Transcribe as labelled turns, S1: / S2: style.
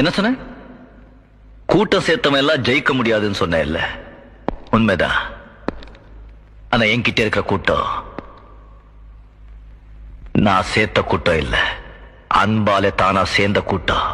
S1: என்ன சொன்ன கூட்டம் சேர்த்தவன் எல்லாம் ஜெயிக்க முடியாதுன்னு சொன்ன இல்ல உண்மைதான். ஆனா என்கிட்ட இருக்கிற கூட்டம் நான் சேர்த்த கூட்டம் இல்ல. அன்பாலே தானா சேர்ந்த கூட்டம்.